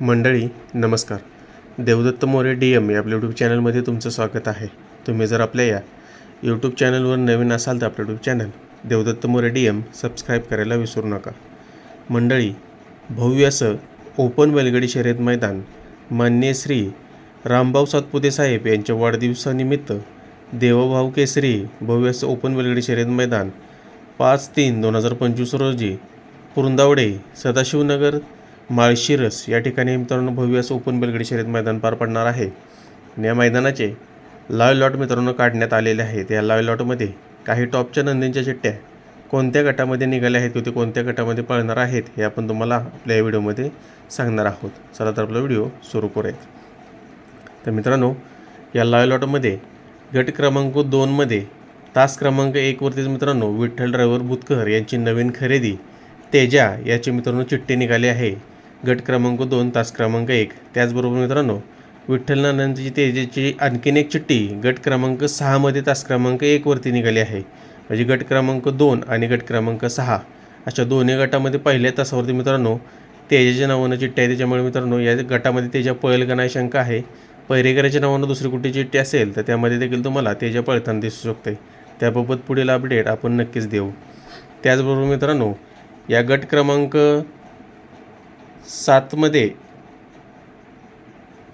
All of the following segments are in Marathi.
मंडळी नमस्कार. देवदत्त मोरे डी एम या आपल्या यूट्यूब चॅनलमध्ये तुमचं स्वागत आहे. तुम्ही जर आपल्या या यूट्यूब चॅनलवर नवीन असाल तर आपलं YouTube channel Devdatt More D M subscribe करायला विसरू नका. मंडळी भव्य असं ओपन बैलगाडी शर्यत मैदान मान्य श्री रामभाऊ सातपुते साहेब यांच्या वाढदिवसानिमित्त देवभाऊ केसरी भव्य असं ओपन बैलगाडी शर्यत मैदान पाच तीन दोन हजार पंचवीस रोजी पुरुंदावडे सदाशिवनगर माळशिरस या ठिकाणी मित्रांनो भव्य असं ओपन बेलगडी शर्यत मैदान पार पडणार आहे. आणि या मैदानाचे लाईव्ह लॉट मित्रांनो काढण्यात आलेले आहेत. या लाईव्ह लॉटमध्ये काही टॉपच्या नंदींच्या चिठ्ठ्या कोणत्या गटामध्ये निघाल्या आहेत किंवा ते कोणत्या गटामध्ये पळणार आहेत हे आपण तुम्हाला आपल्या या व्हिडिओमध्ये सांगणार आहोत. चला तर आपला व्हिडिओ सुरू करूयात. तर मित्रांनो या लाईव्ह लॉटमध्ये गट क्रमांक दोनमध्ये तास क्रमांक एकवरतीच मित्रांनो विठ्ठल ड्रायव्हर बुतकर यांची नवीन खरेदी तेजा याची मित्रांनो चिठ्ठी निघाली आहे. गट क्रमांक दोन तास क्रमांक एक. त्याचबरोबर मित्रांनो विठ्ठल नानांची तेजेची आणखीन एक चिठ्ठी गट क्रमांक सहामध्ये तास क्रमांक एकवरती निघाली आहे. म्हणजे गट क्रमांक दोन आणि गट क्रमांक सहा अशा दोन्ही गटामध्ये पहिल्या तासावरती मित्रांनो तेजाच्या नावानं चिठ्ठी आहे. त्याच्यामुळे मित्रांनो या गटामध्ये तेजा पळेल का नाही शंका आहे. पैरेकराच्या नावानं दुसरी कुठली चिठ्ठी असेल तर त्यामध्ये देखील तुम्हाला तेजा पळताना दिसू शकते. त्याबाबत पुढील अपडेट आपण नक्कीच देऊ. त्याचबरोबर मित्रांनो या गट क्रमांक सातमध्ये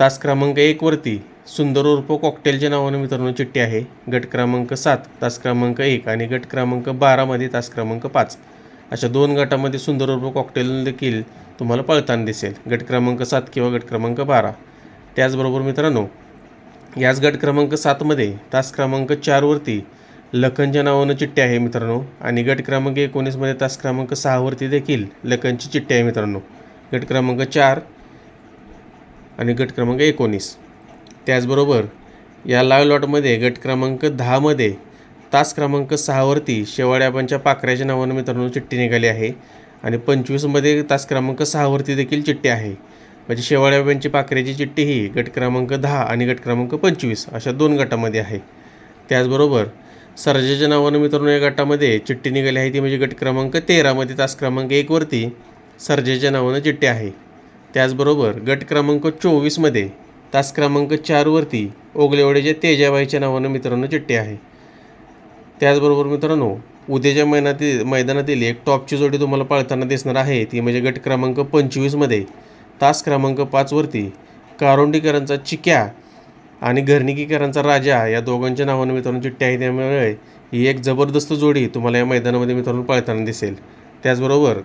तास क्रमांक एकवरती सुंदर उर्फ कॉकटेलच्या नावानं मित्रांनो चिठ्ठी आहे. गट क्रमांक सात तास क्रमांक एक आणि गट क्रमांक बारामध्ये तास क्रमांक पाच. अशा दोन गटामध्ये सुंदर उर्फ कॉकटेल देखील तुम्हाला पळताना दिसेल. गट क्रमांक सात किंवा गट क्रमांक बारा. त्याचबरोबर मित्रांनो याच गट क्रमांक सातमध्ये तास क्रमांक चारवरती लखनच्या नावानं चिठ्ठी आहे मित्रांनो. आणि गट क्रमांक एकोणीसमध्ये तास क्रमांक सहावरती देखील लखनची चिठ्ठी आहे मित्रांनो. गट क्रमांक चार आणि गट क्रमांक एकोणीस. त्याचबरोबर या लाईव्ह लॉटमध्ये गट क्रमांक दहामध्ये तास क्रमांक सहावरती शेवाड्याबांच्या पाखऱ्याच्या नावानं मित्रांनो चिठ्ठी निघाली आहे. आणि पंचवीसमध्ये तास क्रमांक सहावरती देखील चिठ्ठी आहे. म्हणजे शेवाळ्याबांची पाखऱ्याची चिठ्ठी ही गट क्रमांक दहा आणि गट क्रमांक पंचवीस अशा दोन गटामध्ये आहे. त्याचबरोबर सर्जाच्या नावानं मित्रांनो या गटामध्ये चिठ्ठी निघाली आहे. ती म्हणजे गट क्रमांक तेरामध्ये तास क्रमांक एकवरती सर्जेच्या नावानं चिठ्ठी आहे. त्याचबरोबर गट क्रमांक चोवीसमध्ये तास क्रमांक चारवरती ओगलेवाडीच्या तेजाबाईच्या नावानं मित्रांनो चिठ्ठी आहे. त्याचबरोबर मित्रांनो उद्याच्या मैदानातील मैदानातील एक टॉपची जोडी तुम्हाला पाळताना दिसणार आहे. ती म्हणजे गट क्रमांक पंचवीसमध्ये तास क्रमांक पाचवरती कारोंडीकरांचा चिक्या आणि घरणिकीकरांचा राजा या दोघांच्या नावानं मित्रांनो चिठ्ठी आहे. त्यामुळे ही एक जबरदस्त जोडी तुम्हाला या मैदानामध्ये मित्रांनो पाळताना दिसेल. त्याचबरोबर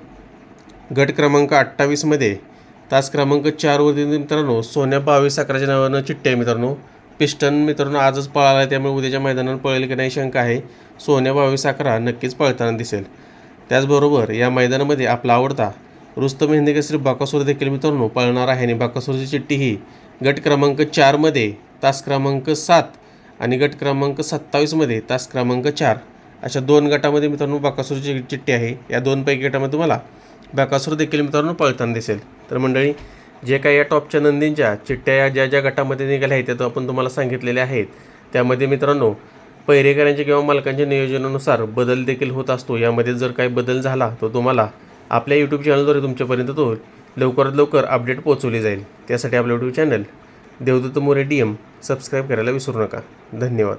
गट क्रमांक अठ्ठावीसमध्ये तास क्रमांक चारवरती मित्रांनो सोन्या बावीस अकराच्या नावानं चिठ्ठी आहे मित्रांनो. पिस्टन मित्रांनो आजच पळाला आहे त्यामुळे उद्याच्या मैदानावर पळेल की नाही शंका आहे. सोन्या बावीस अकरा नक्कीच पळताना दिसेल. त्याचबरोबर या मैदानामध्ये आपला आवडता रुस्तम हिंदी केसरी बाकासूर देखील मित्रांनो पळणार आहे. आणि बाकासूरची चिठ्ठी ही गट क्रमांक चारमध्ये तास क्रमांक सात आणि गट क्रमांक सत्तावीसमध्ये तास क्रमांक चार. अशा दोन गटामध्ये मित्रांनो बाकासूरची चिठ्ठी आहे. या दोनपैकी गटामध्ये तुम्हाला बाकासूर देखील मित्रांनो पळताना दिसेल. तर मंडळी जे काही या टॉपच्या नंदींच्या चिठ्ठ्या या ज्या ज्या गटामध्ये निघाल्या आहेत त्या आपण तुम्हाला सांगितलेल्या आहेत. त्यामध्ये मित्रांनो पैरेकरांच्या किंवा मालकांच्या नियोजनानुसार बदल देखील होत असतो. यामध्ये जर काही बदल झाला तर तुम्हाला आपल्या यूट्यूब चॅनलद्वारे तुमच्यापर्यंत तो लवकरात लवकर अपडेट पोहोचवली जाईल. त्यासाठी आपलं YouTube channel Devdatt More D M subscribe करायला विसरू नका. धन्यवाद.